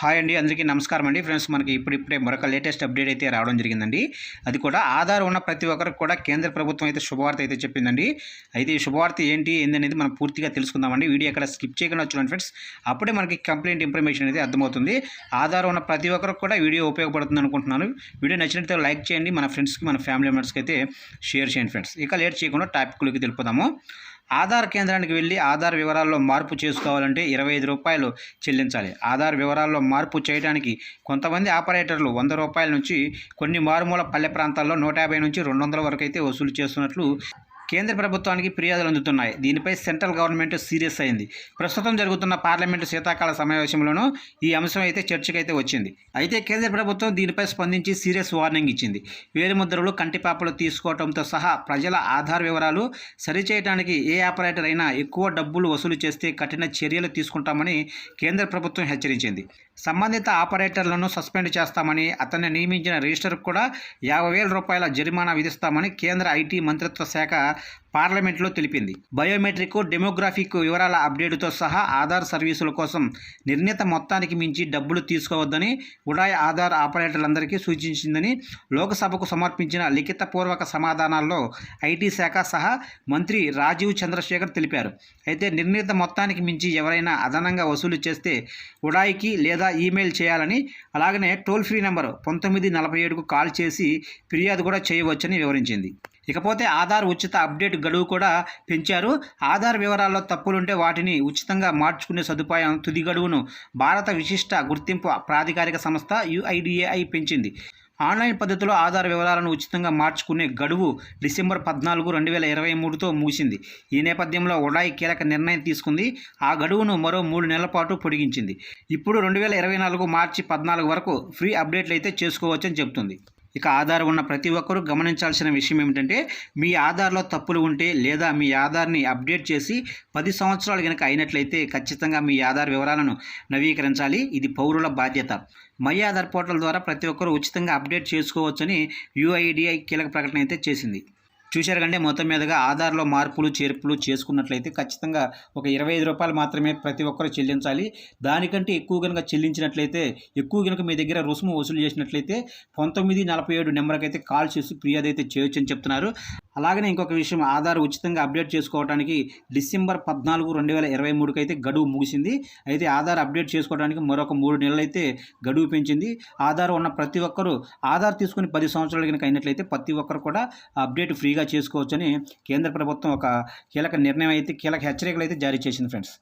Hi అండి అందరికీ నమస్కారం అండి. ఫ్రెండ్స్ మనకి ఇప్పుడిప్పుడే మరొక లేటెస్ట్ అప్డేట్ అయితే రావడం జరిగిందండి. అది కూడా ఆధార్ ఉన్న ప్రతి ఒక్కరికి కూడా కేంద్ర ప్రభుత్వం అయితే శుభవార్త అయితే చెప్పిందండి. అయితే ఈ శుభవార్త ఏంటి ఏందనేది మనం పూర్తిగా తెలుసుకుందామండి. వీడియో అక్కడ స్కిప్ చేయకుండా చూడండి ఫ్రెండ్స్. అప్పుడే మనకి కంప్లైంట్ ఇన్ఫర్మేషన్ అయితే అర్థమవుతుంది. ఆధార్ ఉన్న ప్రతి ఒక్కరికి కూడా వీడియో ఉపయోగపడుతుంది అనుకుంటున్నాను. వీడియో నచ్చినట్లయితే లైక్ చేయండి. మన ఫ్రెండ్స్కి మన ఫ్యామిలీ మెంబర్స్కి అయితే షేర్ చేయండి ఫ్రెండ్స్. ఇక లేట్ చేయకుండా టాపిక్లోకి తెలుపుదాము ఆధార్ కేంద్రానికి వెళ్ళి ఆధార్ వివరాల్లో మార్పు చేసుకోవాలంటే ఇరవై ఐదు రూపాయలు చెల్లించాలి. ఆధార్ వివరాల్లో మార్పు చేయడానికి కొంతమంది ఆపరేటర్లు వంద రూపాయల నుంచి కొన్ని మారుమూల పల్లె ప్రాంతాల్లో నూట యాభై నుంచి రెండు వందల వరకు అయితే వసూలు చేస్తున్నట్లు కేంద్ర ప్రభుత్వానికి ఫిర్యాదులు అందుతున్నాయి. దీనిపై సెంట్రల్ గవర్నమెంట్ సీరియస్ అయింది. ప్రస్తుతం జరుగుతున్న పార్లమెంటు శీతాకాల సమావేశంలోనూ ఈ అంశం అయితే చర్చకైతే వచ్చింది. అయితే కేంద్ర ప్రభుత్వం దీనిపై స్పందించి సీరియస్ వార్నింగ్ ఇచ్చింది. వేలిముద్రలు కంటిపాపలు తీసుకోవడంతో సహా ప్రజల ఆధార్ వివరాలు సరిచేయడానికి ఏ ఆపరేటర్ అయినా ఎక్కువ డబ్బులు వసూలు చేస్తే కఠిన చర్యలు తీసుకుంటామని కేంద్ర ప్రభుత్వం హెచ్చరించింది. సంబంధిత ఆపరేటర్లను సస్పెండ్ చేస్తామని అతన్ని నియమించిన రిజిస్టర్కు కూడా యాభై వేల రూపాయల జరిమానా విధిస్తామని కేంద్ర ఐటీ మంత్రిత్వ శాఖ పార్లమెంట్లో తెలిపింది. బయోమెట్రిక్ డెమోగ్రాఫిక్ వివరాల అప్డేటుతో సహా ఆధార్ సర్వీసుల కోసం నిర్ణీత మొత్తానికి మించి డబ్బులు తీసుకోవద్దని ఉడాయ్ ఆధార్ ఆపరేటర్లందరికీ సూచించిందని లోక్సభకు సమర్పించిన లిఖితపూర్వక సమాధానాల్లో ఐటీ శాఖ సహా మంత్రి రాజీవ్ చంద్రశేఖర్ తెలిపారు. అయితే నిర్ణీత మొత్తానికి మించి ఎవరైనా అదనంగా వసూలు చేస్తే ఉడాయికి లేదా ఈమెయిల్ చేయాలని అలాగనే టోల్ ఫ్రీ నెంబర్ పంతొమ్మిది నలభై ఏడుకు కాల్ చేసి ఫిర్యాదు కూడా చేయవచ్చని వివరించింది. ఇకపోతే ఆధార్ ఉచిత అప్డేట్ గడువు కూడా పెంచారు. ఆధార్ వివరాల్లో తప్పులుంటే వాటిని ఉచితంగా మార్చుకునే సదుపాయం తుది గడువును భారత విశిష్ట గుర్తింపు ప్రాధికారిక సంస్థ యుఐడిఏఐ పెంచింది. ఆన్లైన్ పద్ధతిలో ఆధార్ వివరాలను ఉచితంగా మార్చుకునే గడువు డిసెంబర్ పద్నాలుగు రెండు వేల ఇరవై మూడుతో ముగిసింది. ఈ నేపథ్యంలో ఉడాయి కీలక నిర్ణయం తీసుకుంది. ఆ గడువును మరో మూడు నెలల పాటు పొడిగించింది. ఇప్పుడు రెండు వేల ఇరవై నాలుగు మార్చి పద్నాలుగు వరకు ఫ్రీ అప్డేట్లు అయితే చేసుకోవచ్చని చెబుతుంది. ఇక ఆధార్ ఉన్న ప్రతి ఒక్కరూ గమనించాల్సిన విషయం ఏమిటంటే మీ ఆధార్లో తప్పులు ఉంటే లేదా మీ ఆధార్ని అప్డేట్ చేసి పది సంవత్సరాలు కనుక అయినట్లయితే ఖచ్చితంగా మీ ఆధార్ వివరాలను నవీకరించాలి. ఇది పౌరుల బాధ్యత. మై ఆధార్ పోర్టల్ ద్వారా ప్రతి ఒక్కరూ ఉచితంగా అప్డేట్ చేసుకోవచ్చని యుఐడిఐ కీలక ప్రకటన అయితే చేసింది. చూశారు కంటే మొత్తం మీదుగా ఆధార్లో మార్పులు చేర్పులు చేసుకున్నట్లయితే ఖచ్చితంగా ఒక ఇరవై ఐదు రూపాయలు మాత్రమే ప్రతి ఒక్కరు చెల్లించాలి. దానికంటే ఎక్కువ కనుక చెల్లించినట్లయితే ఎక్కువ కనుక మీ దగ్గర రుసుము వసూలు చేసినట్లయితే పంతొమ్మిది నలభై ఏడు నెంబర్కి అయితే కాల్ చేసి ఫిర్యాదు అయితే చేయొచ్చు అని చెప్తున్నారు. అలాగనే ఇంకొక విషయం ఆధార్ ఉచితంగా అప్డేట్ చేసుకోవడానికి డిసెంబర్ పద్నాలుగు రెండు వేల ఇరవై మూడుకి అయితే గడువు ముగిసింది. అయితే ఆధార్ అప్డేట్ చేసుకోవడానికి మరొక మూడు నెలలు అయితే గడువు పెంచింది. ఆధార్ ఉన్న ప్రతి ఒక్కరూ ఆధార్ తీసుకుని పది సంవత్సరాలు కనుక అయినట్లయితే ప్రతి ఒక్కరు కూడా అప్డేట్ ఫ్రీగా చేసుకోవచ్చని కేంద్ర ప్రభుత్వం ఒక కీలక నిర్ణయం అయితే కీలక హెచ్చరికలు అయితే జారీ చేసింది ఫ్రెండ్స్.